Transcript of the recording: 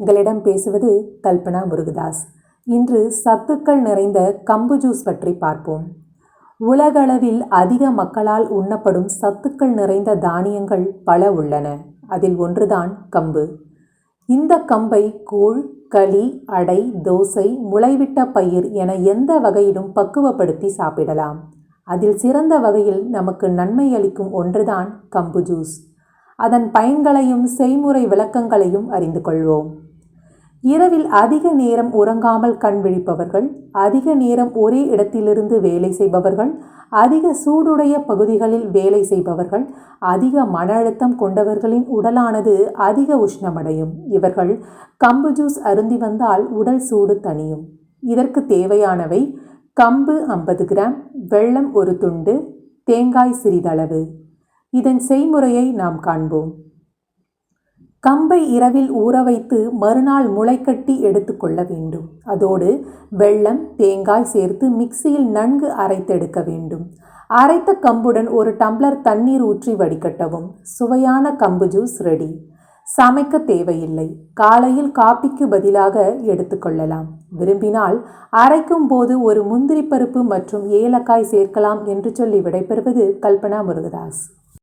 உங்களிடம் பேசுவது கல்பனா முருகதாஸ். இன்று சத்துக்கள் நிறைந்த கம்பு ஜூஸ் பற்றி பார்ப்போம். உலகளவில் அதிக மக்களால் உண்ணப்படும் சத்துக்கள் நிறைந்த தானியங்கள் பல உள்ளன. அதில் ஒன்றுதான் கம்பு. இந்த கம்பை கூழ் களி அடை தோசை முளைவிட்ட பயிர் என எந்த வகையிலும் பக்குவப்படுத்தி சாப்பிடலாம். அதில் சிறந்த வகையில் நமக்கு நன்மை அளிக்கும் ஒன்றுதான் கம்பு ஜூஸ். அதன் பயன்களையும் செய்முறை விளக்கங்களையும் அறிந்து கொள்வோம். இரவில் அதிக நேரம் உறங்காமல் கண் விழிப்பவர்கள் அதிக நேரம் ஒரே இடத்திலிருந்து வேலை செய்பவர்கள் அதிக சூடுடைய பகுதிகளில் வேலை செய்பவர்கள் அதிக மன அழுத்தம் கொண்டவர்களின் உடலானது அதிக உஷ்ணமடையும். இவர்கள் கம்பு ஜூஸ் அருந்தி வந்தால் உடல் சூடு தணியும். இதற்கு தேவையானவை கம்பு ஐம்பது கிராம் வெள்ளம் ஒரு துண்டு தேங்காய் சிறிதளவு. இதன் செய்முறையை நாம் காண்போம். கம்பை இரவில் ஊற வைத்து மறுநாள் முளைக்கட்டி எடுத்துக்கொள்ள வேண்டும். அதோடு வெள்ளம் தேங்காய் சேர்த்து மிக்சியில் நன்கு அரைத்தெடுக்க வேண்டும். அரைத்த கம்புடன் ஒரு டம்ளர் தண்ணீர் ஊற்றி வடிகட்டவும். சுவையான கம்பு ஜூஸ் ரெடி. சமைக்க தேவையில்லை. காலையில் காப்பிக்கு பதிலாக எடுத்துக்கொள்ளலாம் விரும்பினால் அரைக்கும் போது ஒரு முந்திரி பருப்பு மற்றும் ஏலக்காய் சேர்க்கலாம் என்று சொல்லி விடைபெறுவது கல்பனா முருகதாஸ்.